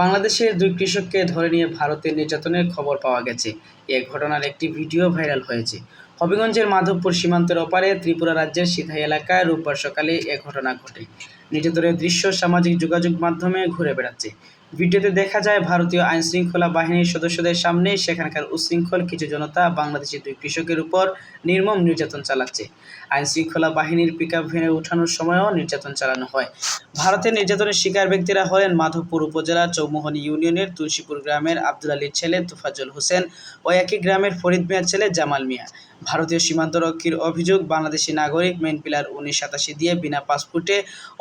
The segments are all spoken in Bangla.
বাংলাদেশের দুই কৃষককে ধরে নিয়ে ভারতের নির্যাতনের খবর পাওয়া গেছে। এ ঘটনার একটি ভিডিও ভাইরাল হয়েছে। হবিগঞ্জের মাধবপুর সীমান্তের ওপারে ত্রিপুরা রাজ্যের সিধাই এলাকায় রোববার সকালে এ ঘটনা ঘটে। নির্যাতনের দৃশ্য সামাজিক যোগাযোগ মাধ্যমে ঘুরে বেড়াচ্ছে। ভিডিওতে দেখা যায় ভারতীয় আইনশৃঙ্খলা বাহিনীর সদস্যদের সামনে সেখানকার উশৃঙ্খল কিছু জনতা বাংলাদেশি দুই কৃষকের উপর নির্মম নির্যাতন চালাচ্ছে। আইনশৃঙ্খলা বাহিনীর পিকআপ ভ্যানে ওঠানোর সময়ও নির্যাতন চালানো হয়। ভারতের নির্যাতনের শিকার ব্যক্তিরা হলেন মাধবপুর উপজেলার চৌমোহনী ইউনিয়নের তুলসীপুর গ্রামের আব্দুল আলীর ছেলে তুফাজুল হোসেন ও একই গ্রামের ফরিদ মিয়ার ছেলে জামাল মিয়া। ভারতীয় সীমান্তরক্ষীর অভিযোগ, বাংলাদেশি নাগরিক মেন পিলার উনিশ সাতাশি দিয়ে বিনা পাসপোর্টে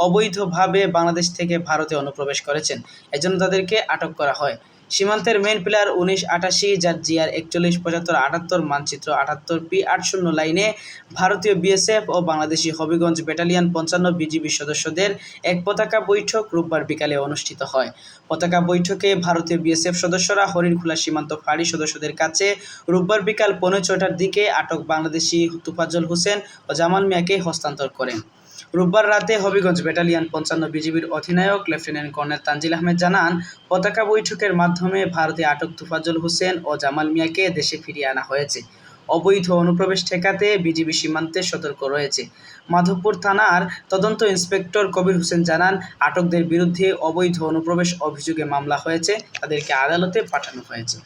অবৈধভাবে বাংলাদেশ থেকে ভারতে অনুপ্রবেশ করেছেন। এজন্য তাদেরকে আটক করা হয়। সীমান্তের মেন পিলার উনিশ আটাশি যার জিআর একচল্লিশ, পঁচাত্তর, আটাত্তর, মানচিত্র আটাত্তর, পি আট শূন্য লাইনে ভারতীয় বিএসএফ ও বাংলাদেশি হবিগঞ্জ ব্যাটালিয়ন পঞ্চান্ন বিজিবি সদস্যদের এক পতাকা বৈঠক রোববার বিকালে অনুষ্ঠিত হয়। পতাকা বৈঠকে ভারতীয় বিএসএফ সদস্যরা হরিণখোলা সীমান্ত ফাঁড়ি সদস্যদের কাছে রোববার বিকাল পৌনে ছটার দিকে আটক বাংলাদেশি তুফাজ্জল হোসেন ও জামাল মিয়াকে হস্তান্তর করেন। রোববার রাতে হবিগঞ্জ ব্যাটালিয়ন পঞ্চান্ন বিজিবির অধিনায়ক লেফটেন্যান্ট কর্নেল তানজিল আহমেদ জানান, পতাকা বৈঠকের মাধ্যমে ভারতে আটক তুফাজ্জল হোসেন ও জামাল মিয়াকে দেশে ফিরিয়ে আনা হয়েছে। অবৈধ অনুপ্রবেশ ঠেকাতে বিজিবি সীমান্তে সতর্ক রয়েছে। মাধবপুর থানার তদন্ত ইন্সপেক্টর কবির হোসেন জানান, আটকদের বিরুদ্ধে অবৈধ অনুপ্রবেশ অভিযোগে মামলা হয়েছে, তাদেরকে আদালতে পাঠানো হয়েছে।